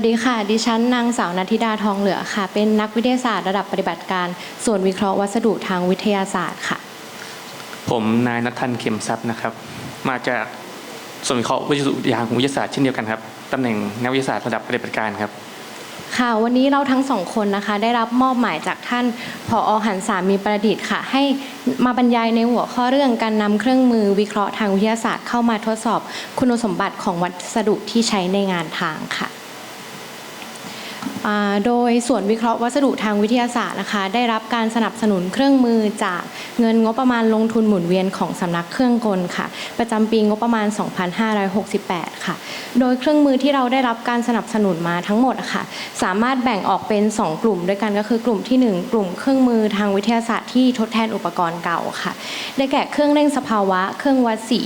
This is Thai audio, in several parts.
วัสดีค่ะ ดิฉันนางสาวนัทธิดาทองเหลือค่ะ เป็นนักวิทยาศาสตร์ระดับปฏิบัติการส่วนวิเคราะห์วัสดุทางวิทยาศาสตร์ค่ะ ผมนายนัททันเข็มทรัพย์นะครับ มาจากส่วนวิเคราะห์วัสดุยางของวิทยาศาสตร์เช่นเดียวกันครับตำแหน่งนักวิทยาศาสตร์ระดับปฏิบัติการครับ ค่ะ วันนี้เราทั้งสองคนนะคะ ได้รับมอบหมายจากท่านผอหันสามีประดิษฐ์ค่ะ ให้มาบรรยายในหัวข้อเรื่องการนำเครื่องมือวิเคราะห์ทางวิทยาศาสตร์เข้ามาทดสอบคุณสมบัติของวัสดุที่ใช้ในงานทางค่ะอ่า โดยส่วนวิเคราะห์วัสดุทางวิทยาศาสตร์นะคะ ได้รับการสนับสนุนเครื่องมือจากเงินงบประมาณลงทุนหมุนเวียนของสำนักเครื่องกลค่ะ ประจำปีงบประมาณ 2568 ค่ะ โดยเครื่องมือที่เราได้รับการสนับสนุนมาทั้งหมดค่ะ สามารถแบ่งออกเป็น 2 กลุ่มด้วยกันก็คือกลุ่มที่ 1 กลุ่มเครื่องมือทางวิทยาศาสตร์ที่ทดแทนอุปกรณ์เก่าค่ะ ได้แก่เครื่องเร่งสภาวะ เครื่องวัดสี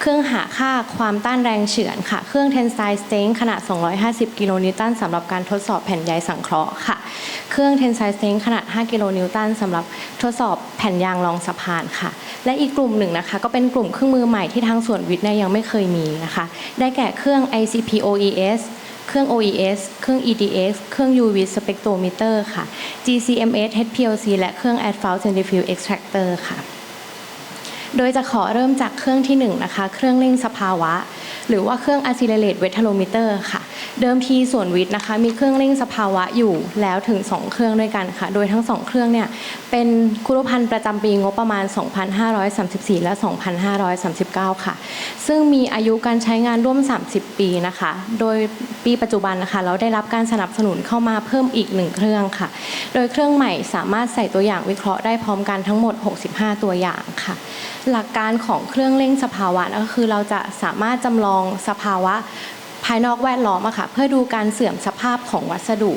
เครื่องหาค่าความต้านแรงเฉือนค่ะ เครื่อง tensile strength ขนาด 250 กิโลนิวตันสำหรับการทดสอบแผ่นผ่นใยสังเคราะห์ค่ะ เครื่อง tensile strength ขนาด 5 กิโลนิวตันสำหรับทดสอบแผ่นยางรองสะพานค่ะ และอีกกลุ่มหนึ่งนะคะ ก็เป็นกลุ่มเครื่องมือใหม่ที่ทางส่วนวิทย์เนี่ยยังไม่เคยมีนะคะ ได้แก่เครื่อง ICP OES เครื่อง OES เครื่อง EDX เครื่อง UV spectrometer ค่ะ GCMS HPLC และเครื่อง Advanced Centrifuge Extractor ค่ะ โดยจะขอเริ่มจากเครื่องที่1นะคะ เครื่องเร่งสภาวะ หรือว่าเครื่อง Accelerate Vectorometer ค่ะ เดิมทีส่วนวิทย์นะคะมีเครื่องเร่งสภาวะอยู่แล้วถึง 2 เครื่องด้วยกันค่ะ โดยทั้ง 2 เครื่องเนี่ยเป็นคุรุพันธ์ประจำปีงบประมาณ 2534 และ 2539 ค่ะ ซึ่งมีอายุการใช้งานร่วม 30 ปีนะคะ โดยปีปัจจุบันนะคะ เราได้รับการสนับสนุนเข้ามาเพิ่มอีก 1 เครื่องค่ะ โดยเครื่องใหม่สามารถใส่ตัวอย่างวิเคราะห์ได้พร้อมกันทั้งหมด 65 ตัวอย่างค่ะ หลักการของเครื่องเร่งสภาวะก็คือเราจะสามารถจำลองสภาวะ ภายนอกแวดล้อมอะค่ะเพื่อดูการเสื่อมสภาพของวัสดุ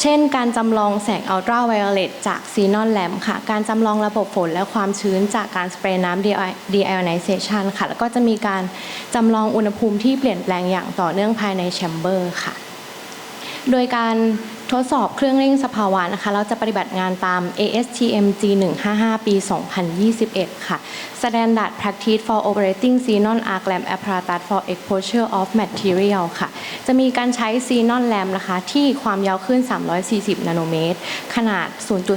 เช่น การจำลองแสงอัลตราไวโอเลตจากซีนอนแลมค่ะ การจำลองระบบฝนและความชื้นจากการสเปรย์น้ำ deionization ค่ะ แล้วก็จะมีการจำลองอุณหภูมิที่เปลี่ยนแปลงอย่างต่อเนื่องภายในแชมเบอร์ค่ะ โดยการ ทดสอบเครื่องเร่งสภาวะนะคะ เราจะปฏิบัติงานตาม ASTM G155 ปี 2021 ค่ะ Standard Practice for Operating Xenon Arc Lamp Apparatus for Exposure of Material ค่ะ จะมีการใช้ Xenon Lamp นะคะ ที่ความยาวคลื่น340 นาโนเมตร ขนาด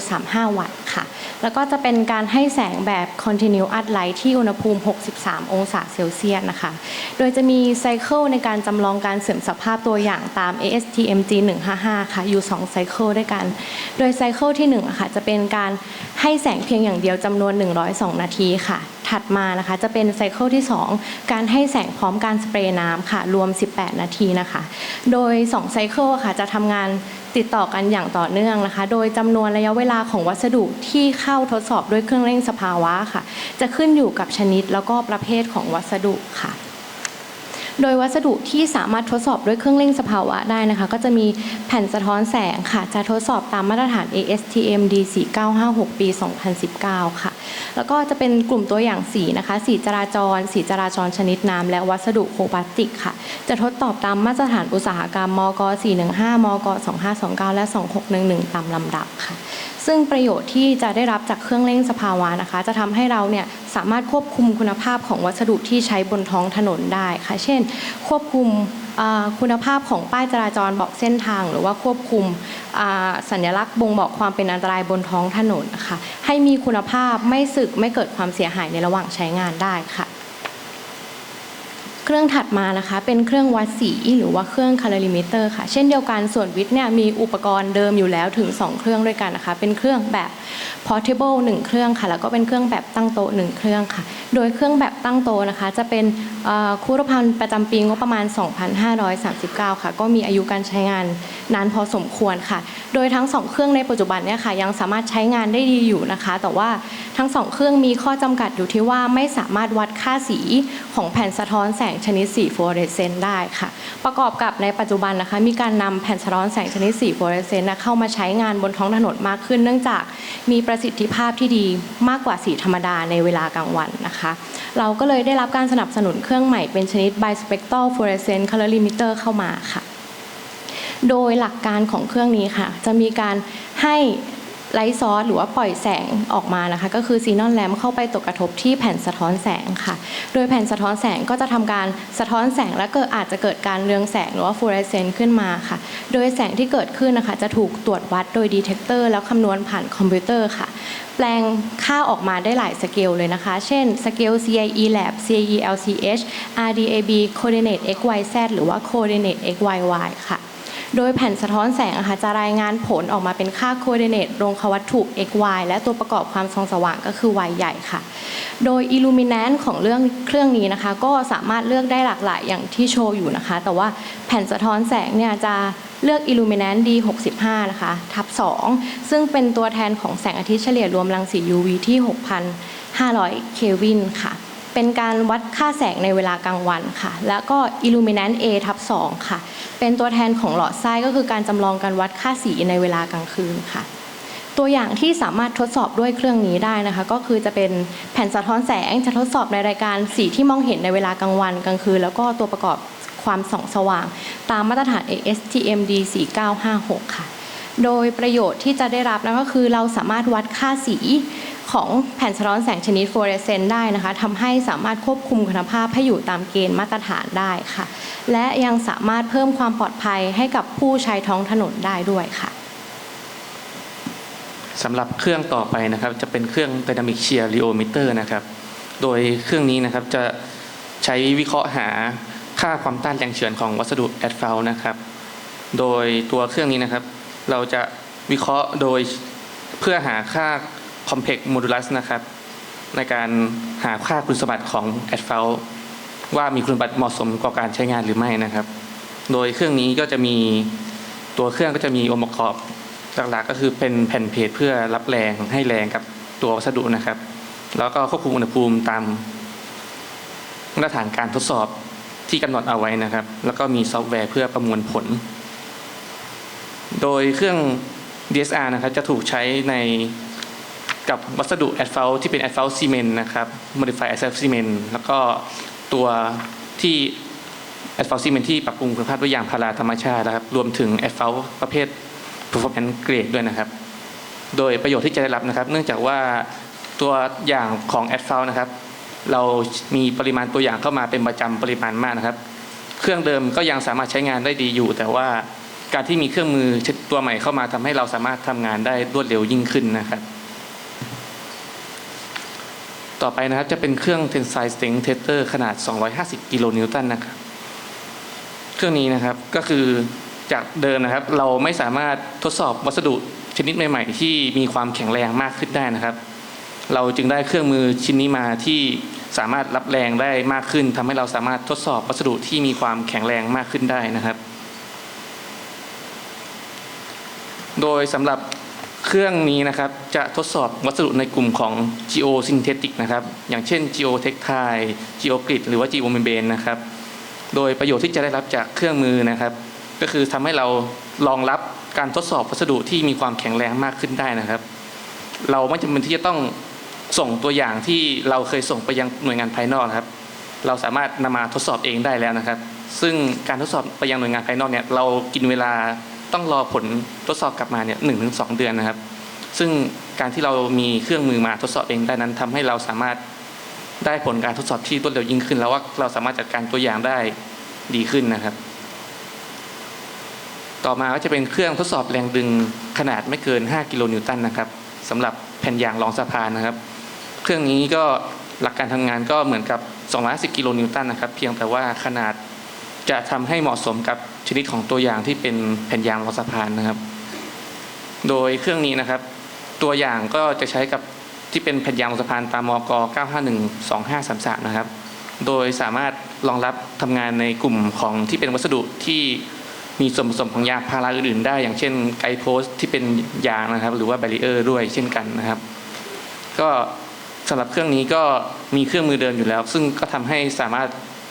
0.35 วัตต์ค่ะ แล้วก็จะเป็นการให้แสงแบบ Continuous Light ที่อุณหภูมิ 63 องศาเซลเซียสนะคะ โดยจะมีไซเคิลในการจำลองการเสื่อมสภาพตัวอย่างตาม ASTM G155 ค่ะอยู่2ไซเคิลด้วยกัน โดยไซเคิลที่1อะค่ะจะเป็นการให้แสงเพียงอย่างเดียวจำนวน 102 นาทีค่ะ ถัดมานะคะจะเป็นไซเคิลที่ 2 การให้แสงพร้อมการสเปรย์น้ำค่ะ รวม 18 นาทีนะคะ โดย2ไซเคิลค่ะจะทำงานติดต่อกันอย่างต่อเนื่องนะคะ โดยจำนวนระยะเวลาของวัสดุที่เข้าทดสอบด้วยเครื่องเร่งสภาวะค่ะ จะขึ้นอยู่กับชนิดแล้วก็ประเภทของวัสดุค่ะ โดยวัสดุที่สามารถทดสอบด้วยเครื่องเร่งสภาวะได้นะคะ ก็จะมีแผ่นสะท้อนแสงค่ะ จะทดสอบตามมาตรฐาน ASTM D4956 ปี 2019 ค่ะ แล้วก็จะเป็นกลุ่มตัวอย่างสีนะคะ สีจราจร สีจราจรชนิดน้ำและวัสดุโคพลาสติกค่ะ จะทดสอบตามมาตรฐานอุตสาหกรรมมก415มก2529 และ 2611 ตามลำดับค่ะ ซึ่งประโยชน์ที่จะได้รับจากเครื่องเร่งสภาวะนะคะ จะทำให้เราเนี่ยสามารถควบคุมคุณภาพของวัสดุที่ใช้บนท้องถนนได้ค่ะ เช่น ควบคุมคุณภาพของป้ายจราจรบอกเส้นทาง หรือว่าควบคุมสัญลักษณ์บ่งบอกความเป็นอันตรายบนท้องถนนนะคะให้มีคุณภาพไม่สึกไม่เกิดความเสียหายในระหว่างใช้งานได้ค่ะ เครื่องถัดมานะคะ เป็นเครื่องวัดสีหรือว่าเครื่อง calorimeter ค่ะ เช่นเดียวกันส่วนวิทย์เนี่ยมีอุปกรณ์เดิมอยู่แล้วถึง 2 เครื่องด้วยกันนะคะ เป็นเครื่องแบบ portable 1 เครื่องค่ะ แล้วก็เป็นเครื่องแบบตั้งโต๊ะ1เครื่องค่ะ โดยเครื่องแบบตั้งโต๊ะนะคะ จะเป็นเอ่อคูรพันธ์ประจำปีงบประมาณ 2,539 ค่ะ ก็มีอายุการใช้งานนานพอสมควรค่ะ โดยทั้ง 2 เครื่องในปัจจุบันเนี่ยค่ะ ยังสามารถใช้งานได้ดีอยู่นะคะ แต่ว่าทั้ง 2 เครื่องมีข้อจำกัดอยู่ที่ว่าไม่สามารถวัดค่าสีของแผ่นสะท้อนแสงชนิดสีฟลูออเรสเซนต์ได้ค่ะ ประกอบกับในปัจจุบันนะคะ มีการนำแผ่นสะท้อนแสงชนิดสีฟลูออเรสเซนต์เข้ามาใช้งานบนท้องถนนมากขึ้น เนื่องจากมีประสิทธิภาพที่ดีมากกว่าสีธรรมดาในเวลากลางวันนะคะ เราก็เลยได้รับการสนับสนุนเครื่องใหม่เป็นชนิด bispectral fluorescent colorimeter เข้ามาค่ะ โดยหลักการของเครื่องนี้ค่ะ จะมีการให้ ไลท์ซอสหรือว่าปล่อยแสงออกมานะคะ ก็คือซีนอนแลมเข้าไปตกกระทบที่แผ่นสะท้อนแสงค่ะ โดยแผ่นสะท้อนแสงก็จะทำการสะท้อนแสงและเกิดอาจจะเกิดการเรืองแสงหรือว่าฟลูออเรสเซนต์ขึ้นมาค่ะ โดยแสงที่เกิดขึ้นนะคะ จะถูกตรวจวัดโดยดีเทคเตอร์แล้วคำนวณผ่านคอมพิวเตอร์ค่ะ แปลงค่าออกมาได้หลายสเกลเลยนะคะ เช่นสเกล CIE Lab CIE LCH RDAB Coordinate XYZ หรือว่า Coordinate XYY ค่ะ โดยแผ่นสะท้อนแสงะคะจะรายงานผลออกมาเป็นค่า coordinate ลงควัตถุ x y และตัวประกอบความส่องสว่างก็คือ y ใหญ่ค่ะ โดย illuminant ของเรื่องเครื่องนี้นะคะ ก็สามารถเลือกได้หลากหลายอย่างที่โชว์อยู่นะคะ แต่ว่าแผ่นสะท้อนแสงเนี่ยจะเลือก illuminant D65 นะคะทับ 2 ซึ่งเป็นตัวแทนของแสงอาทิตย์เฉลี่ยรวมรังสี UV ที่ 6,500 เคลวินค่ะ เป็นการวัดค่าแสงในเวลากลางวันค่ะ แล้วก็ illuminant A ทับ2ค่ะ เป็นตัวแทนของหลอดไส้ก็คือการจำลองการวัดค่าสีในเวลากลางคืนค่ะ ตัวอย่างที่สามารถทดสอบด้วยเครื่องนี้ได้นะคะ ก็คือจะเป็นแผ่นสะท้อนแสงจะทดสอบในรายการสีที่มองเห็นในเวลากลางวันกลางคืน แล้วก็ตัวประกอบความส่องสว่าง ตามมาตรฐาน ASTM D4956 ค่ะ โดยประโยชน์ที่จะได้รับนั่นก็คือเราสามารถวัดค่าสี ของแผ่นสะท้อนแสงชนิดฟลูออเรสเซนต์ได้นะคะทำให้สามารถควบคุมคุณภาพให้อยู่ตามเกณฑ์มาตรฐานได้ค่ะ และยังสามารถเพิ่มความปลอดภัยให้กับผู้ใช้ท้องถนนได้ด้วยค่ะสำหรับเครื่องต่อไปนะครับจะเป็นเครื่อง Dynamic Shear Rheometer นะครับ โดยเครื่องนี้นะครับจะใช้วิเคราะห์หาค่าความต้านแรงเฉือนของวัสดุแอดฟลนะครับ โดยตัวเครื่องนี้นะครับ เราจะวิเคราะห์โดยเพื่อหาค่า Complex Modulus นะครับ ในการหาค่าคุณสมบัติของแอดฟลว่ามีคุณสมบัติเหมาะสมกับการใช้งานหรือไม่นะครับ โดยเครื่องนี้ก็จะมีตัวเครื่องก็จะมีองค์ประกอบหลักๆก็คือเป็นแผ่นเพจเพื่อรับแรงให้แรงกับตัววัสดุนะครับ แล้วก็ควบคุมอุณหภูมิตามมาตรฐานการทดสอบที่กำหนดเอาไว้นะครับ แล้วก็มีซอฟต์แวร์เพื่อประมวลผล โดยเครื่อง DSR นะครับจะถูกใช้ใน กับวัสดุ asphalt ที่เป็น asphalt cement นะครับ modified asphalt cement แล้วก็ตัวที่ asphalt cement ที่ปรับปรุงคุณภาพด้วยยางพาราธรรมชาตินะครับ รวมถึง asphalt ประเภท performance grade ด้วยนะครับ โดยประโยชน์ที่จะได้รับนะครับ เนื่องจากว่าตัวอย่างของ asphalt นะครับ เรามีปริมาณตัวอย่างเข้ามาเป็นประจำปริมาณมากนะครับ เครื่องเดิมก็ยังสามารถใช้งานได้ดีอยู่ แต่ว่าการที่มีเครื่องมือตัวใหม่เข้ามาทำให้เราสามารถทำงานได้รวดเร็วยิ่งขึ้นนะครับ ต่อไปนะครับ จะเป็นเครื่อง tensile strength tester ขนาด 250 กิโลนิวตันนะครับ เครื่องนี้นะครับก็คือจากเดิมนะครับ เราไม่สามารถทดสอบวัสดุชนิดใหม่ ๆ ที่มีความแข็งแรงมากขึ้นได้นะครับ เราจึงได้เครื่องมือชิ้นนี้มาที่สามารถรับแรงได้มากขึ้นทำให้เราสามารถทดสอบวัสดุที่มีความแข็งแรงมากขึ้นได้นะครับ โดยสำหรับ เครื่องนี้นะครับจะทดสอบวัสดุในกลุ่มของ geosynthetic นะครับอย่างเช่น geotextile geogrid หรือว่า geomembrane นะครับโดยประโยชน์ที่จะได้รับจากเครื่องมือนะครับ ก็คือทำให้เรารองรับการทดสอบวัสดุที่มีความแข็งแรงมากขึ้นได้นะครับ เราไม่จำเป็นที่จะต้องส่งตัวอย่างที่เราเคยส่งไปยังหน่วยงานภายนอกครับ เราสามารถนำมาทดสอบเองได้แล้วนะครับ ซึ่งการทดสอบไปยังหน่วยงานภายนอกเนี่ยเรากินเวลา ต้องรอผลทดสอบกลับมาเนี่ยหนึ่งถึงสองเดือนนะครับ ซึ่งการที่เรามีเครื่องมือมาทดสอบเองได้นั้นทำให้เราสามารถได้ผลการทดสอบที่รวดเร็วยิ่งขึ้น แล้วว่าเราสามารถจัดการตัวอย่างได้ดีขึ้นนะครับ ต่อมาก็จะเป็นเครื่องทดสอบแรงดึงขนาดไม่เกิน 5 กิโลนิวตันนะครับสำหรับแผ่นยางรองสะพานนะครับ เครื่องนี้ก็หลักการทำงานก็เหมือนกับ 210 กิโลนิวตันนะครับ เพียงแต่ว่าขนาดจะทำให้เหมาะสมกับ ชนิดของตัวอย่างที่เป็นแผ่นยางรองสะพานนะครับ โดยเครื่องนี้นะครับ ตัวอย่างก็จะใช้กับที่เป็นแผ่นยางรองสะพานตามมก 9512533 นะครับ โดยสามารถรองรับทำงานในกลุ่มของที่เป็นวัสดุที่มีส่วนผสมของยางพาราอื่นๆได้ อย่างเช่นไกโพสที่เป็นยางนะครับ หรือว่าแบรีเออร์ด้วยเช่นกันนะครับ ก็สำหรับเครื่องนี้ก็มีเครื่องมือเดินอยู่แล้ว ซึ่งก็ทำให้สามารถ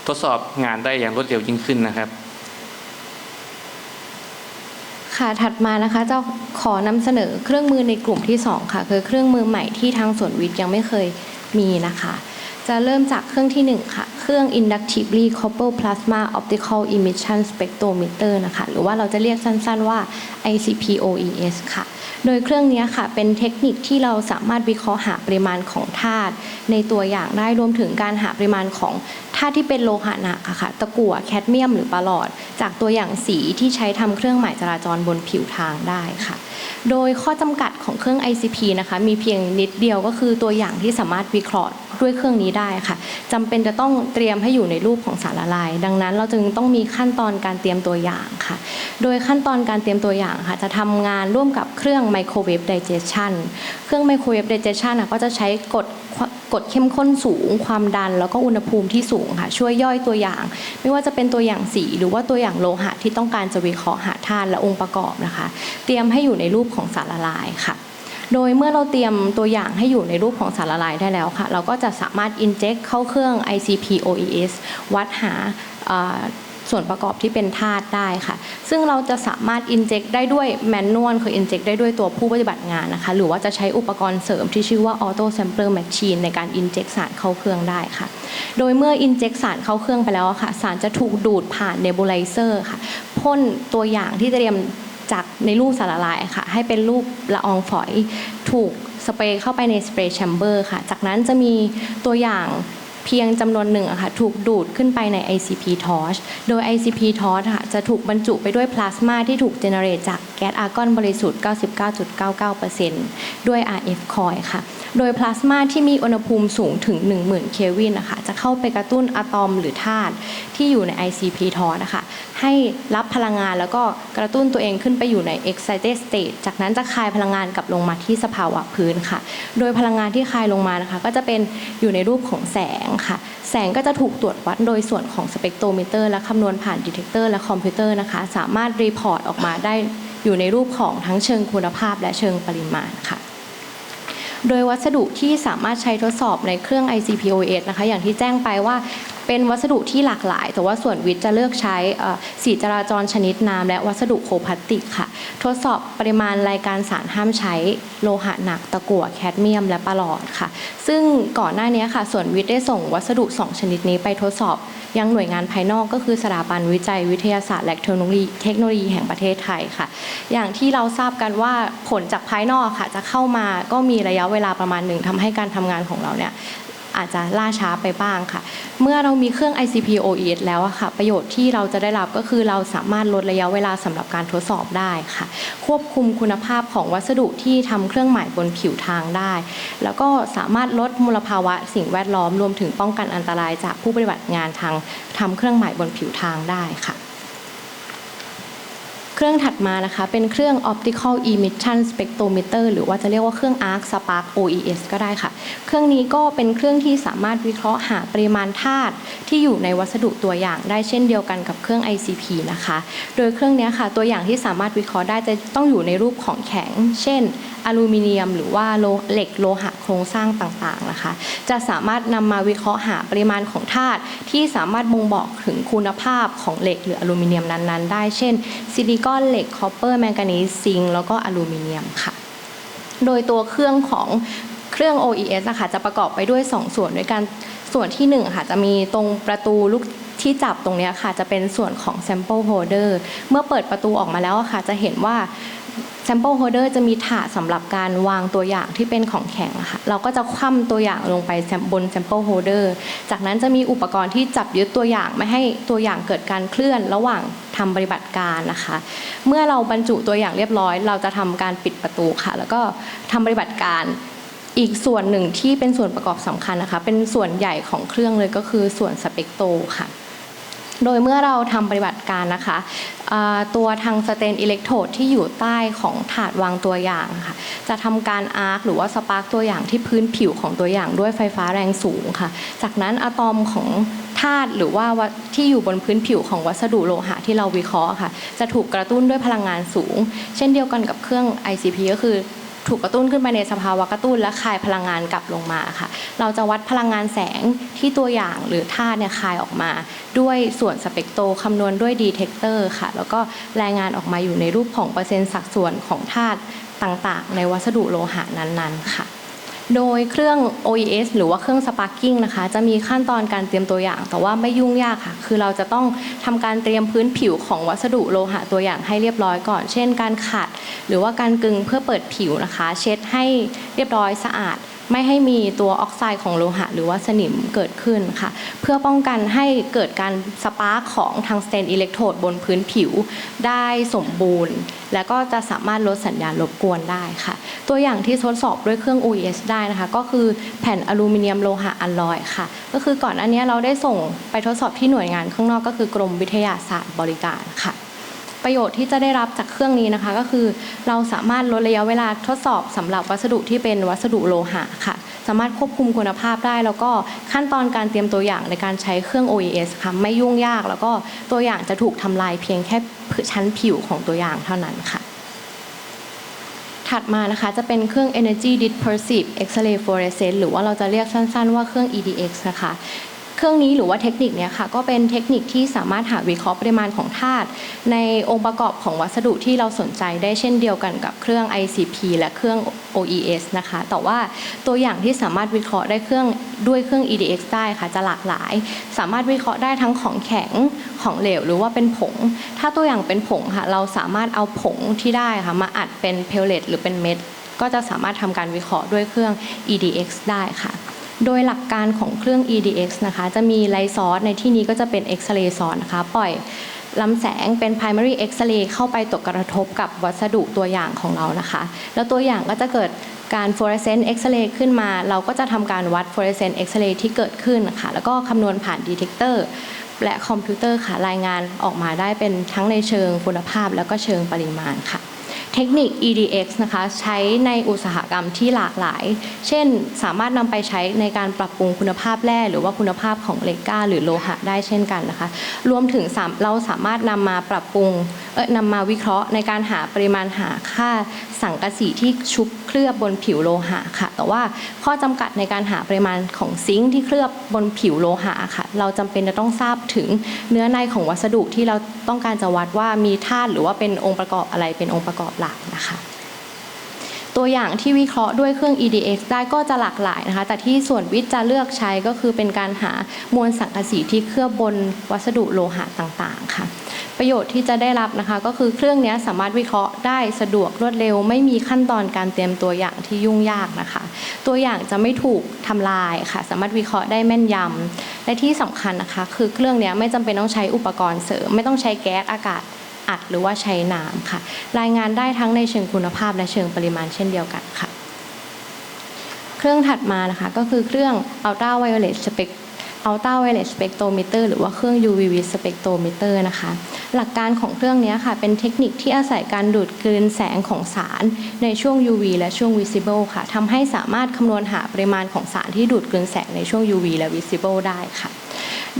ทดสอบงานได้อย่างรวดเร็วยิ่งขึ้นนะครับ ค่ะถัดมานะคะจะขอนำเสนอเครื่องมือในกลุ่มที่ 2 ค่ะ คือเครื่องมือใหม่ที่ทางสวนวิทย์ยังไม่เคยมีนะคะ จะเริ่มจากเครื่องที่ 1 ค่ะ เครื่อง inductively coupled plasma optical emission spectrometer นะคะ หรือว่าเราจะเรียกสั้นๆว่า ICP-OES ค่ะ โดยเครื่องนี้ค่ะ เป็นเทคนิคที่เราสามารถวิเคราะห์หาปริมาณของธาตุในตัวอย่างได้รวมถึงการหาปริมาณของธาตุที่เป็นโลหะหนักค่ะ ตะกั่วแคดเมียมหรือปลอด จากตัวอย่างสีที่ใช้ทำเครื่องหมายจราจรบนผิวทางได้ค่ะ โดยข้อจำกัด ของเครื่อง ICP นะคะมีเพียงนิดเดียวก็คือตัวอย่างที่สามารถวิเคราะห์ด้วยเครื่องนี้ได้ค่ะจำเป็นจะต้องเตรียมให้อยู่ในรูปของสารละลาย ดังนั้นเราจึงต้องมีขั้นตอนการเตรียมตัวอย่างค่ะ โดยขั้นตอนการเตรียมตัวอย่างค่ะจะทำงานร่วมกับเครื่องไมโครเวฟไดเจชันเครื่องไมโครเวฟไดเจชันก็จะใช้กฎ กฎเข้มข้นสูง ความดันแล้วก็อุณหภูมิที่สูงค่ะช่วยย่อยตัวอย่าง ไม่ว่าจะเป็นตัวอย่างสีหรือว่าตัวอย่างโลหะที่ต้องการจะวิเคราะห์หาธาตุและองค์ประกอบนะคะ เตรียมให้อยู่ในรูปของสารละลายค่ะโดยเมื่อเราเตรียมตัวอย่างให้อยู่ในรูปของสารละลายได้แล้วค่ะ เราก็จะสามารถ inject เข้าเครื่อง ICP-OES วัดหา ส่วนประกอบที่เป็นธาตุได้ค่ะ ซึ่งเราจะสามารถ inject ได้ด้วยแมนนวลคือ inject ได้ด้วยตัวผู้ปฏิบัติงานนะคะ หรือว่าจะใช้อุปกรณ์เสริมที่ชื่อว่า auto sampler machine ในการ inject สารเข้าเครื่องได้ค่ะ โดยเมื่อ inject สารเข้าเครื่องไปแล้วค่ะ สารจะถูกดูดผ่าน nebulizer ค่ะพ่นตัวอย่างที่เตรียมจากในรูปสารละลายค่ะ ให้เป็นรูปละอองฝอยถูกสเปรย์เข้าไปในสเปรย์แชมเบอร์ค่ะ จากนั้นจะมีตัวอย่าง เพียงจำนวนหนึ่งอะค่ะถูกดูดขึ้นไปใน ICP torch โดย ICP torch ค่ะจะถูกบรรจุไปด้วยพลาสมาที่ถูกเจเนเรตจากแก๊สอาร์กอนบริสุทธิ์ 99.99%ด้วย RF coil ค่ะโดยพลาสมาที่มีอุณหภูมิสูงถึง 10,000 เควินนะคะจะเข้าไปกระตุ้นอะตอมหรือธาตุที่อยู่ใน ICP torch นะคะให้รับพลังงานแล้วก็กระตุ้นตัวเองขึ้นไปอยู่ใน excited state จากนั้นจะคายพลังงานกลับลงมาที่สภาวะพื้นค่ะ โดยพลังงานที่คายลงมานะคะ ก็จะเป็นอยู่ในรูปของแสงค่ะ แสงก็จะถูกตรวจวัดโดยส่วนของสเปกโทรมิเตอร์และคำนวณผ่านดีเทคเตอร์และคอมพิวเตอร์นะคะ สามารถรีพอร์ตออกมาได้อยู่ในรูปของทั้งเชิงคุณภาพและเชิงปริมาณค่ะ โดยวัสดุที่สามารถใช้ทดสอบในเครื่อง ICP-OS นะคะ อย่างที่แจ้งไปว่าเป็นวัสดุที่หลากหลาย แต่ว่าส่วนวิทย์จะเลือกใช้สีจราจรชนิดน้ำและวัสดุโคพลาสติกค่ะ ทดสอบปริมาณรายการสารห้ามใช้โลหะหนักตะกั่วแคดเมียม และปลอดค่ะ ซึ่งก่อนหน้านี้ค่ะ ส่วนวิทย์ได้ส่งวัสดุ 2 ชนิดนี้ไปทดสอบ ยังหน่วยงานภายนอกก็คือสถาบันวิจัยวิทยาศาสตร์และเทคโนโลยีเทคโนโลยีแห่งประเทศไทยค่ะ อย่างที่เราทราบกันว่าผลจากภายนอกค่ะจะเข้ามาก็มีระยะเวลาประมาณหนึ่งทำให้การทำงานของเราเนี่ย อาจจะล่าช้าไปบ้างค่ะ เมื่อเรามีเครื่อง ICP-OES แล้วค่ะ ประโยชน์ที่เราจะได้รับก็คือเราสามารถลดระยะเวลาสำหรับการทดสอบได้ค่ะ ควบคุมคุณภาพของวัสดุที่ทำเครื่องหมายบนผิวทางได้ แล้วก็สามารถลดมลภาวะสิ่งแวดล้อมรวมถึงป้องกันอันตรายจากผู้ปฏิบัติงานทางทำเครื่องหมายบนผิวทางได้ค่ะ เครื่องถัดมานะคะ เป็นเครื่อง optical emission spectrometer หรือว่าจะเรียกว่าเครื่อง arc spark OES ก็ได้ค่ะ เครื่องนี้ก็เป็นเครื่องที่สามารถวิเคราะห์หาปริมาณธาตุที่อยู่ในวัสดุตัวอย่างได้เช่นเดียวกันกับเครื่อง ICP นะคะ โดยเครื่องนี้ค่ะ ตัวอย่างที่สามารถวิเคราะห์ได้จะต้องอยู่ในรูปของแข็ง เช่นอลูมิเนียม หรือว่าโลเหล็กโลหะโครงสร้างต่างๆนะคะ จะสามารถนำมาวิเคราะห์หาปริมาณของธาตุที่สามารถบ่งบอกถึงคุณภาพของเหล็กหรืออลูมิเนียมนั้นๆ ได้ เช่นซิลิคอนเหล็กคอปเปอร์แมงกานีสซิงแล้วก็อลูมิเนียมค่ะ โดยตัวเครื่องของเครื่อง OES นะคะจะประกอบไปด้วย 2 ส่วนด้วยกันส่วนที่ 1 ค่ะ จะมีตรงประตูลูกที่จับตรงนี้ค่ะ จะเป็นส่วนของ sample holder เมื่อเปิดประตูออกมาแล้วค่ะ จะเห็นว่า sample holder จะมีถาดสำหรับการวางตัวอย่างที่เป็นของแข็งค่ะเราก็จะคว่ำตัวอย่างลงไปบน sample holder จากนั้นจะมีอุปกรณ์ที่จับยึดตัวอย่างไม่ให้ตัวอย่างเกิดการเคลื่อนระหว่างทำปฏิบัติการนะคะ เมื่อเราบรรจุตัวอย่างเรียบร้อย เราจะทำการปิดประตูค่ะ แล้วก็ทำปฏิบัติการอีกส่วนหนึ่งที่เป็นส่วนประกอบสำคัญนะคะ เป็นส่วนใหญ่ของเครื่องเลยก็คือส่วนสเปกโตค่ะ โดยเมื่อเราทำปฏิบัติการนะคะตัวทางสเตนอิเล็กโทรดที่อยู่ใต้ของถาดวางตัวอย่างค่ะจะทำการอาร์คหรือว่าสปาร์กตัวอย่างที่พื้นผิวของตัวอย่างด้วยไฟฟ้าแรงสูงค่ะ จากนั้นอะตอมของธาตุหรือว่าที่อยู่บนพื้นผิวของวัสดุโลหะที่เราวิเคราะห์ค่ะ จะถูกกระตุ้นด้วยพลังงานสูง เช่นเดียวกันกับเครื่อง ICP ก็คือ ถูกกระตุ้นขึ้นไปในสภาวะกระตุ้นและคายพลังงานกลับลงมาค่ะ เราจะวัดพลังงานแสงที่ตัวอย่างหรือธาตุเนี่ยคายออกมา ด้วยส่วนสเปกโตคำนวณด้วยดีเทคเตอร์ค่ะ แล้วก็รายงานออกมาอยู่ในรูปของเปอร์เซ็นต์สัดส่วนของธาตุต่างๆ ในวัสดุโลหะนั้นๆค่ะ โดยเครื่อง OES หรือว่าเครื่อง Sparking นะคะ จะมีขั้นตอนการเตรียมตัวอย่าง แต่ว่าไม่ยุ่งยากค่ะ คือเราจะต้องทำการเตรียมพื้นผิวของวัสดุโลหะตัวอย่างให้เรียบร้อยก่อน เช่น การขัด หรือว่าการกึงเพื่อเปิดผิวนะคะ เช็ดให้เรียบร้อยสะอาด ไม่ให้มีตัวออกไซด์ของโลหะ หรือว่าสนิมเกิดขึ้นค่ะ เพื่อป้องกันให้เกิดการสปาร์คของทางสเตนอิเล็กโทรดบนพื้นผิวได้สมบูรณ์ และก็จะสามารถลดสัญญาณรบกวนได้ค่ะ ตัวอย่างที่ทดสอบด้วยเครื่อง OES ได้นะคะ ก็คือแผ่นอลูมิเนียมโลหะอัลลอยค่ะ ก็คือก่อนอันนี้เราได้ส่งไปทดสอบที่หน่วยงานข้างนอกก็คือกรมวิทยาศาสตร์บริการค่ะ ประโยชน์ที่จะได้รับจากเครื่องนี้นะคะ ก็คือเราสามารถลดระยะเวลาทดสอบสำหรับวัสดุที่เป็นวัสดุโลหะค่ะ สามารถควบคุมคุณภาพได้ แล้วก็ขั้นตอนการเตรียมตัวอย่างในการใช้เครื่อง OES ค่ะไม่ยุ่งยาก แล้วก็ตัวอย่างจะถูกทำลายเพียงแค่ชั้นผิวของตัวอย่างเท่านั้นค่ะถัดมานะคะจะเป็นเครื่อง Energy Dispersive X-ray Fluorescence หรือว่าเราจะเรียกสั้นๆว่าเครื่อง EDX นะคะ เครื่องนี้หรือว่าเทคนิคเนี้ยค่ะก็เป็นเทคนิคที่สามารถหาวิเคราะห์ปริมาณของธาตุในองค์ประกอบของวัสดุที่เราสนใจได้เช่นเดียวกันกับเครื่อง ICP และเครื่อง OES นะคะ แต่ว่าตัวอย่างที่สามารถวิเคราะห์ได้เครื่องด้วยเครื่อง EDX ได้ค่ะจะหลากหลาย สามารถวิเคราะห์ได้ทั้งของแข็งของเหลวหรือว่าเป็นผง ถ้าตัวอย่างเป็นผงค่ะเราสามารถเอาผงที่ได้ค่ะมาอัดเป็นเพลเลตหรือเป็นเม็ดก็จะสามารถทำการวิเคราะห์ด้วยเครื่อง EDX ได้ค่ะ โดยหลักการของเครื่อง EDX นะคะ จะมีไลซอสในที่นี้ก็จะเป็น X-ray ซอสนะคะ ปล่อยลำแสงเป็น primary X-ray เข้าไปตกกระทบกับวัสดุตัวอย่างของเรานะคะ แล้วตัวอย่างก็จะเกิดการ fluorescent X-ray ขึ้นมา เราก็จะทำการวัด fluorescent X-ray ที่เกิดขึ้นค่ะแล้วก็คำนวณผ่าน detector และคอมพิวเตอร์ค่ะรายงานออกมาได้เป็นทั้งในเชิงคุณภาพ แล้วก็เชิงปริมาณค่ะ เทคนิค EDX นะคะใช้ในอุตสาหกรรมที่หลากหลาย เช่น สามารถนำไปใช้ในการปรับปรุงคุณภาพแร่หรือว่าคุณภาพของเหล็กก้า หรือโลหะได้เช่นกันนะคะ รวมถึงสามเราสามารถนำมาปรับปรุง นำมาวิเคราะห์ในการหาปริมาณหาค่าสังกะสีที่ชุบเคลือบบนผิวโลหะค่ะ แต่ว่าข้อจำกัดในการหาปริมาณของซิงค์ที่เคลือบบนผิวโลหะค่ะ เราจำเป็นจะต้องทราบถึงเนื้อในของวัสดุที่เราต้องการจะวัดว่ามีธาตุหรือว่าเป็นองค์ประกอบอะไรเป็นองค์ประกอบหลักนะคะตัวอย่างที่วิเคราะห์ด้วยเครื่อง EDX ได้ก็จะหลากหลายนะคะ แต่ที่ส่วนวิทย์จะเลือกใช้ก็คือเป็นการหามวลสังกะสีที่เคลือบบนวัสดุโลหะต่างๆค่ะ ประโยชน์ที่จะได้รับนะคะ ก็คือเครื่องนี้สามารถวิเคราะห์ได้สะดวกรวดเร็ว ไม่มีขั้นตอนการเตรียมตัวอย่างที่ยุ่งยากนะคะ ตัวอย่างจะไม่ถูกทำลายค่ะ สามารถวิเคราะห์ได้แม่นยำและที่สำคัญนะคะ คือเครื่องนี้ไม่จำเป็นต้องใช้อุปกรณ์เสริม ไม่ต้องใช้แก๊สอากาศอัดหรือว่าใช้น้ำค่ะ รายงานได้ทั้งในเชิงคุณภาพและเชิงปริมาณเช่นเดียวกันค่ะ เครื่องถัดมานะคะก็คือเครื่อง Ultra Violet Spect Ultra Violet Spectrometer หรือว่าเครื่อง UVV Spectrometer นะคะ หลักการของเครื่องนี้ค่ะ เป็นเทคนิคที่อาศัยการดูดกลืนแสงของสารในช่วง UV และช่วง visible ค่ะทำให้สามารถคำนวณหาปริมาณของสารที่ดูดกลืนแสงในช่วง UV และ visible ได้ค่ะ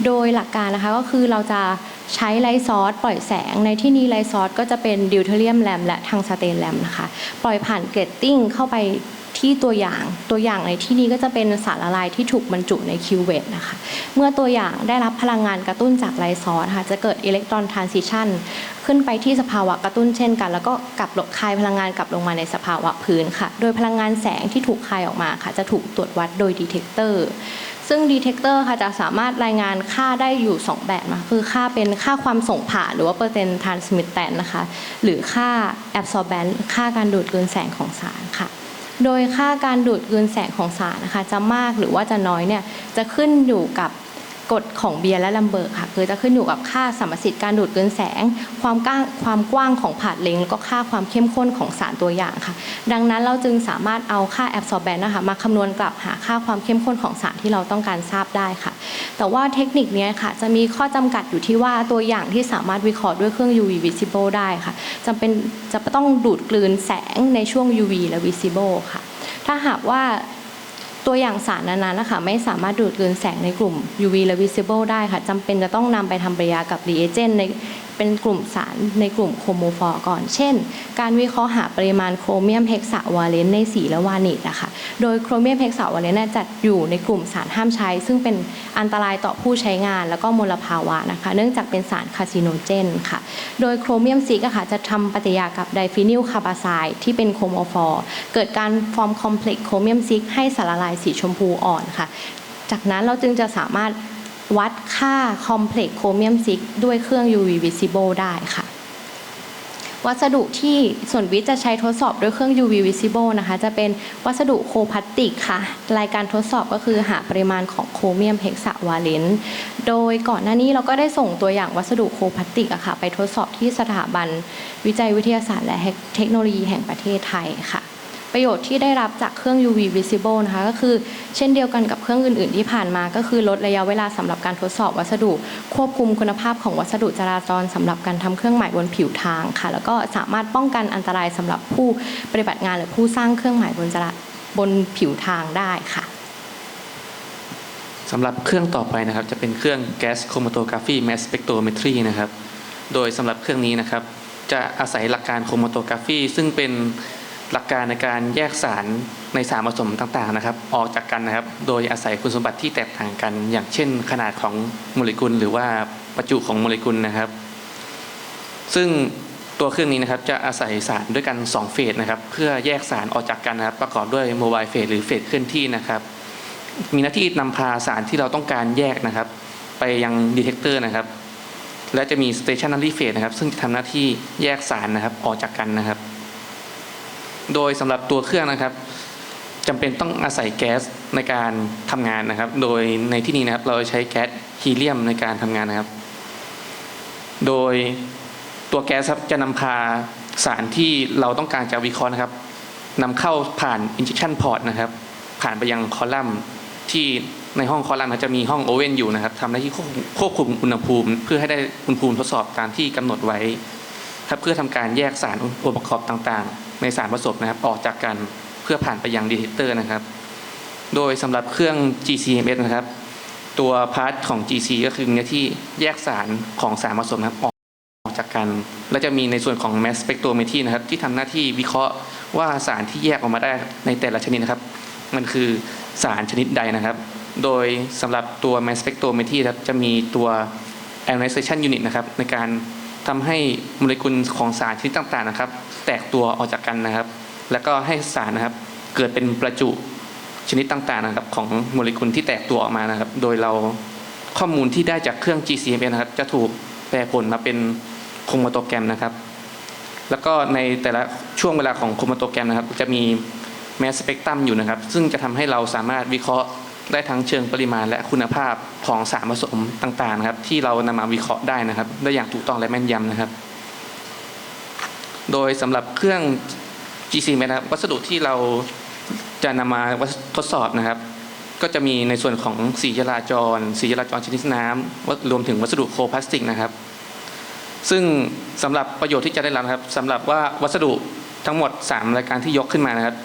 โดยหลักการนะคะก็คือเราจะใช้ไลซอสปล่อยแสงในที่นี้ไลซอสก็จะเป็นดิวเทเรียมแลมและทางสเตนแลมนะคะ ปล่อยผ่านเกรดติ้งเข้าไป ที่ตัวอย่างตัวอย่างในที่นี้ก็จะเป็นสารละลายที่ถูกบรรจุในคิวเวตนะคะเมื่อตัวอย่างได้รับพลังงานกระตุ้นจากไลซอสค่ะจะเกิดอิเล็กตรอนทรานซิชันขึ้นไปที่สภาวะกระตุ้นเช่นกัน แล้วก็กลับลงคายพลังงานกลับลงมาในสภาวะพื้นค่ะ โดยพลังงานแสงที่ถูกคายออกมาค่ะจะถูกตรวจวัดโดยดีเทคเตอร์ซึ่งดีเทคเตอร์ค่ะจะสามารถรายงานค่าได้อยู่ 2 แบบนะคะคือค่าเป็นค่าความส่งผ่านหรือว่าเปอร์เซ็นต์ทรานสมิตแตนนะคะ หรือค่าแอบซอร์แบนค่าการดูดกลืนแสงของสารค่ะ โดยค่าการดูดกลืนแสงของสารนะคะจะมากหรือว่าจะน้อยเนี่ยจะขึ้นอยู่กับ กฎของเบียร์และลัมเบิร์กค่ะคือจะขึ้นอยู่กับค่าสัมประสิทธิ์การดูดกลืนแสง ความกว้างความกว้างของผาดเลนแล้วก็ค่าความเข้มข้นของสารตัวอย่างค่ะ ดังนั้นเราจึงสามารถเอาค่าแอบซอร์แบนนะคะมาคำนวณกลับหาค่าความเข้มข้นของสารที่เราต้องการทราบได้ค่ะ แต่ว่าเทคนิคนี้ค่ะจะมีข้อจำกัดอยู่ที่ว่าตัวอย่างที่สามารถวิเคราะห์ด้วยเครื่อง UV visible ได้ค่ะจำเป็นจะต้องดูดกลืนแสงในช่วง UV และ visible ค่ะ ถ้าหากว่า ตัวอย่างสารนั้นๆนะคะไม่สามารถดูดกลืนแสงในกลุ่ม UV และ visible ได้ค่ะจำเป็นจะต้องนำไปทำปฏิกิริยากับ reagent ใน เป็นกลุ่มสารในกลุ่มโครโมฟอร์ก่อน เช่น การวิเคราะห์หาปริมาณโครเมียมเฮกซาวาเลนในสีและวานิชนะคะโดยโครเมียมเฮกซาวาเลนต์เนี่ยจัดอยู่ในกลุ่มสารห้ามใช้ ซึ่งเป็นอันตรายต่อผู้ใช้งานแล้วก็มลภาวะนะคะเนื่องจากเป็นสารคาซิโนเจนค่ะโดยโครเมียมซิกอะค่ะจะทำปฏิกิริยากับไดฟินิลคาร์บาไซด์ที่เป็นโครโมฟอร์เกิดการฟอร์มคอมเพล็กซ์โครเมียมซิกให้สารละลายสีชมพูอ่อนค่ะ จากนั้นเราจึงจะสามารถ วัดค่าคอมเพล็กซ์โครเมียมซิกด้วยเครื่อง UV visible ได้ค่ะ วัสดุที่ส่วนวิทย์จะใช้ทดสอบด้วยเครื่อง UV visible นะคะ จะเป็นวัสดุโคพลาสติกค่ะ รายการทดสอบก็คือหาปริมาณของโครเมียมเฮกซาวาเลนต์โดยก่อนหน้านี้เราก็ได้ส่งตัวอย่างวัสดุโคพลาสติกอะค่ะ ไปทดสอบที่สถาบันวิจัยวิทยาศาสตร์และเทคโนโลยีแห่งประเทศไทยค่ะ ประโยชน์ที่ได้รับจากเครื่อง UV visible นะคะก็คือเช่นเดียวกันกับเครื่องอื่น ๆ ที่ผ่านมาก็คือลดระยะเวลาสำหรับการทดสอบวัสดุ ควบคุมคุณภาพของวัสดุจราจรสำหรับการทำเครื่องหมายบนผิวทางค่ะ แล้วก็สามารถป้องกันอันตรายสำหรับผู้ปฏิบัติงานหรือผู้สร้างเครื่องหมายบนจราบนผิวทางได้ค่ะสำหรับเครื่องต่อไปนะครับจะเป็นเครื่อง Gas Chromatography Mass Spectrometry นะครับ โดยสำหรับเครื่องนี้นะครับ จะอาศัยหลักการ Chromatography ซึ่งเป็น หลักการในการแยกสารในสารผสมต่างๆนะครับ ออกจากกันนะครับ โดยอาศัยคุณสมบัติที่แตกต่างกัน อย่างเช่น ขนาดของโมเลกุล หรือว่าประจุของโมเลกุลนะครับ ซึ่งตัวเครื่องนี้นะครับจะอาศัยสารด้วยกัน 2 เฟสนะครับเพื่อแยกสารออกจากกันนะครับ ประกอบด้วยโมบายเฟสหรือเฟสเคลื่อนที่นะครับ มีหน้าที่นำพาสารที่เราต้องการแยกนะครับ ไปยังดีเทคเตอร์นะครับ และจะมี stationary phase นะครับ ซึ่งจะทำหน้าที่แยกสารนะครับออกจากกันนะครับ โดยสำหรับตัวเครื่องนะครับจำเป็นต้องอาศัยแก๊สในการทำงานนะครับ โดยในที่นี้นะครับเราใช้แก๊สฮีเลียมในการทำงานนะครับ โดยตัวแก๊สครับจะนำพาสารที่เราต้องการจะวิเคราะห์นะครับนำเข้าผ่าน injection port นะครับ ผ่านไปยังคอลัมน์ที่ในห้องคอลัมน์จะมีห้องโอเว่นอยู่นะครับทำหน้าที่ควบคุมอุณหภูมิ เพื่อให้ได้อุณหภูมิทดสอบตามที่กำหนดไว้ครับเพื่อทำการแยกสารองค์ประกอบต่างๆ ในสารผสมนะครับ ออกจากกันเพื่อผ่านไปยังดีเทคเตอร์นะครับ โดยสำหรับเครื่อง GCMS นะครับ ตัวพาร์ทของ GC ก็คือเนื้อที่แยกสารของสารผสมนะครับออกออกจากกัน และจะมีในส่วนของ mass spectrometry นะครับ ที่ทำหน้าที่วิเคราะห์ว่าสารที่แยกออกมาได้ในแต่ละชนิดนะครับ มันคือสารชนิดใดนะครับ โดยสำหรับตัว mass spectrometry ครับจะมีตัว ionization unit นะครับในการ ทำให้โมเลกุลของสารชนิดต่างๆนะครับ แตกตัวออกจากกันนะครับ แล้วก็ให้สารนะครับเกิดเป็นประจุชนิดต่างๆนะครับของโมเลกุลที่แตกตัวออกมานะครับ โดยเราข้อมูลที่ได้จากเครื่อง GCMS นะครับ จะถูกแปลผลมาเป็นโครโมโตแกรมนะครับ แล้วก็ในแต่ละช่วงเวลาของโครโมโตแกรมนะครับ จะมีแมสสเปกตรัมอยู่นะครับ ซึ่งจะทำให้เราสามารถวิเคราะห์ ได้ทั้งเชิงปริมาณและคุณภาพของสารผสมต่างๆนะครับ ที่เรานำมาวิเคราะห์ได้นะครับ ได้อย่างถูกต้องและแม่นยำนะครับ โดยสำหรับเครื่อง GC นะครับวัสดุที่เราจะนำมาทดสอบนะครับ ก็จะมีในส่วนของสีจราจร สีจราจรชนิดน้ำวัสรวมถึงวัสดุโคพลาสติกนะครับ ซึ่งสำหรับประโยชน์ที่จะได้รับครับสำหรับว่าวัสดุทั้งหมด 3 รายการที่ยกขึ้นมานะครับ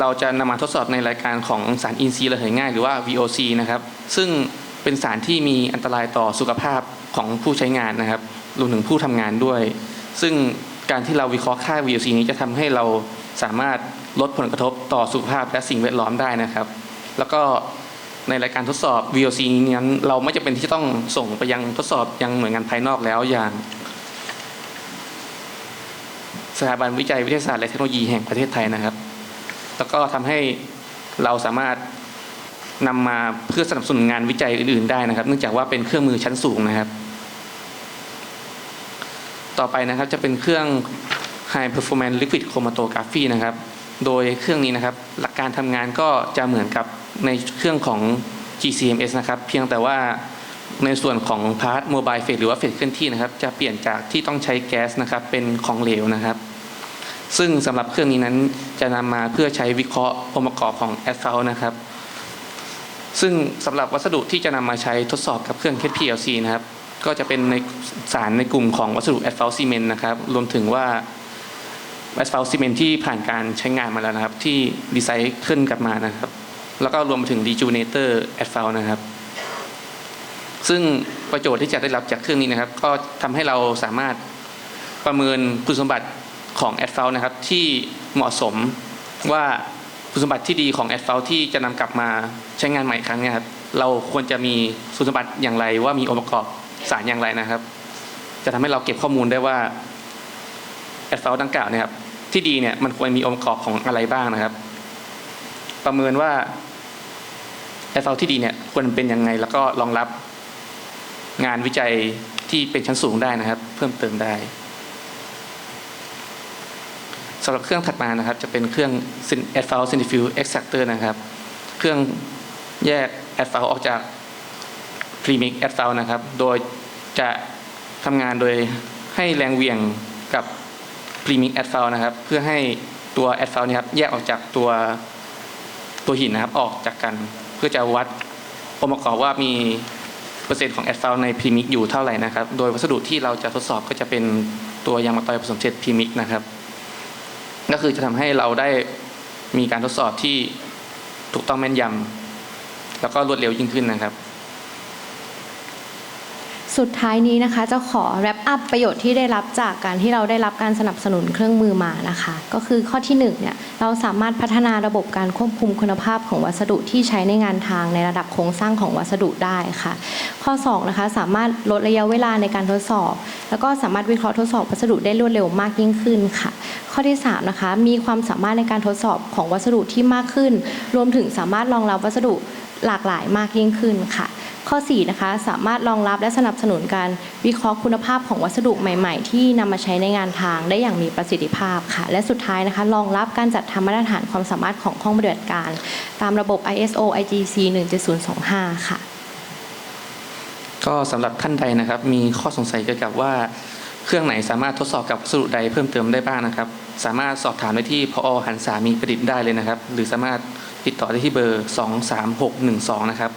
เราจะนำมาทดสอบในรายการของสารอินทรีย์ระเหยง่ายหรือว่า VOC นะครับ ซึ่งเป็นสารที่มีอันตรายต่อสุขภาพของผู้ใช้งานนะครับรวมถึงผู้ทำงานด้วย ซึ่งการที่เราวิเคราะห์ค่า VOC นี้จะทำให้เราสามารถลดผลกระทบต่อสุขภาพและสิ่งแวดล้อมได้นะครับ แล้วก็ในรายการทดสอบ VOC นี้นั้นเราไม่จำเป็นที่จะต้องส่งไปยังทดสอบยังหน่วยงานภายนอกแล้วอย่าง สถาบันวิจัยวิทยาศาสตร์และเทคโนโลยีแห่งประเทศไทยนะครับ แล้วก็ทำให้เราสามารถนำมาเพื่อสนับสนุนงานวิจัยอื่น ๆ ได้นะครับ เนื่องจากว่าเป็นเครื่องมือชั้นสูงนะครับ ต่อไปนะครับจะเป็นเครื่อง High Performance Liquid Chromatography นะครับ โดยเครื่องนี้นะครับ หลักการทำงานก็จะเหมือนกับในเครื่องของ GCMS นะครับ เพียงแต่ว่าในส่วนของพาร์ทโมบายเฟสหรือว่าเฟสเคลื่อนที่นะครับ จะเปลี่ยนจากที่ต้องใช้แก๊สนะครับ เป็นของเหลวนะครับ ซึ่งสำหรับเครื่องนี้นั้นจะนำมาเพื่อใช้วิเคราะห์องค์ประกอบของแอสฟัลนะครับ ซึ่งสำหรับวัสดุที่จะนำมาใช้ทดสอบกับเครื่อง HPLC นะครับ ก็จะเป็นในสารในกลุ่มของวัสดุแอสฟัลซีเมนต์นะครับ รวมถึงว่าแอสฟัลซีเมนต์ที่ผ่านการใช้งานมาแล้วนะครับ ที่ดีไซน์ขึ้นกลับมานะครับ แล้วก็รวมถึง rejuvenator asphalt นะครับซึ่งประโยชน์ที่จะได้รับจากเครื่องนี้นะครับ ก็ทำให้เราสามารถประเมินคุณสมบัติ ของแอดเฟลนะครับที่เหมาะสมว่าคุณสมบัติที่ดีของแอดเฟลที่จะนำกลับมาใช้งานใหม่ครั้งเนยครับเราควรจะมีคุณสมบัติอย่างไรว่ามีองค์ประกอบสารอย่างไรนะครับ จะทำให้เราเก็บข้อมูลได้ว่าแอดเฟลดังกล่าวเนี่ยครับที่ดีเนี่ยมันควรมีองค์ประกอบของอะไรบ้างนะครับ ประเมินว่าแอดเฟลที่ดีเนี่ยควรเป็นยังไงแล้วก็รองรับงานวิจัยที่เป็นชั้นสูงได้นะครับ เพิ่มเติมได้ำหรับเครื่องถัดมานะครับ จะเป็นเครื่อง a d f i l Centrifuge Extractor นะครับ เครื่องแยก a d f i l ออกจาก Premix a d f i l นะครับ โดยจะทำงานโดยให้แรงเหวี่ยงกับ Premix a d f i l นะครับ เพื่อให้ตัว a d f i l เนี่ยครับแยกออกจากตัวตัวหินนะครับออกจากกัน เพื่อจะวัดองค์ประกอบว่ามีเปอร์เซ็นต์ของ a d f i l ใน Premix อยู่เท่าไหร่นะครับ โดยวัสดุที่เราจะทดสอบก็จะเป็นตัวยางมะตอยผสมเสร็จ Premix นะครับ ก็คือจะทำให้เราได้มีการทดสอบที่ถูกต้องแม่นยำแล้วก็รวดเร็วยิ่งขึ้นนะครับ สุดท้ายนี้นะคะ จะขอแรปอัพประโยชน์ที่ได้รับจากการที่เราได้รับการสนับสนุนเครื่องมือมานะคะ ก็คือข้อที่หนึ่งเนี่ยเราสามารถพัฒนาระบบการควบคุมคุณภาพของวัสดุที่ใช้ในงานทางในระดับโครงสร้างของวัสดุได้ค่ะ ข้อสองนะคะสามารถลดระยะเวลาในการทดสอบ แล้วก็สามารถวิเคราะห์ทดสอบวัสดุได้รวดเร็วมากยิ่งขึ้นค่ะ ข้อที่สามนะคะมีความสามารถในการทดสอบของวัสดุที่มากขึ้น รวมถึงสามารถรองรับวัสดุหลากหลายมากยิ่งขึ้นค่ะ ข้อ4นะคะสามารถรองรับและสนับสนุนการวิเคราะห์คุณภาพของวัสดุใหม่ ๆ ที่นำมาใช้ในงานทางได้อย่างมีประสิทธิภาพค่ะ และสุดท้ายนะคะรองรับการจัดทำมาตรฐานความสามารถของห้องปฏิบัติการ ตามระบบ ISO IGC 17025 ค่ะก็สำหรับท่านใดนะครับ มีข้อสงสัยเกี่ยวกับว่า เครื่องไหนสามารถทดสอบกับวัสดุใดเพิ่มเติมได้บ้างนะครับ สามารถสอบถามได้ที่พอหันสามีประดิษฐ์ได้เลยนะครับ หรือสามารถติดต่อได้ที่เบอร์ 23612 นะครับ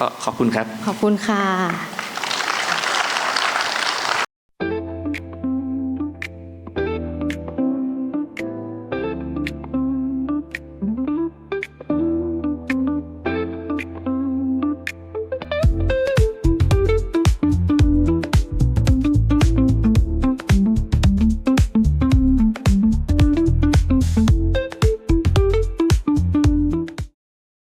ก็ขอบคุณครับ ขอบคุณค่ะ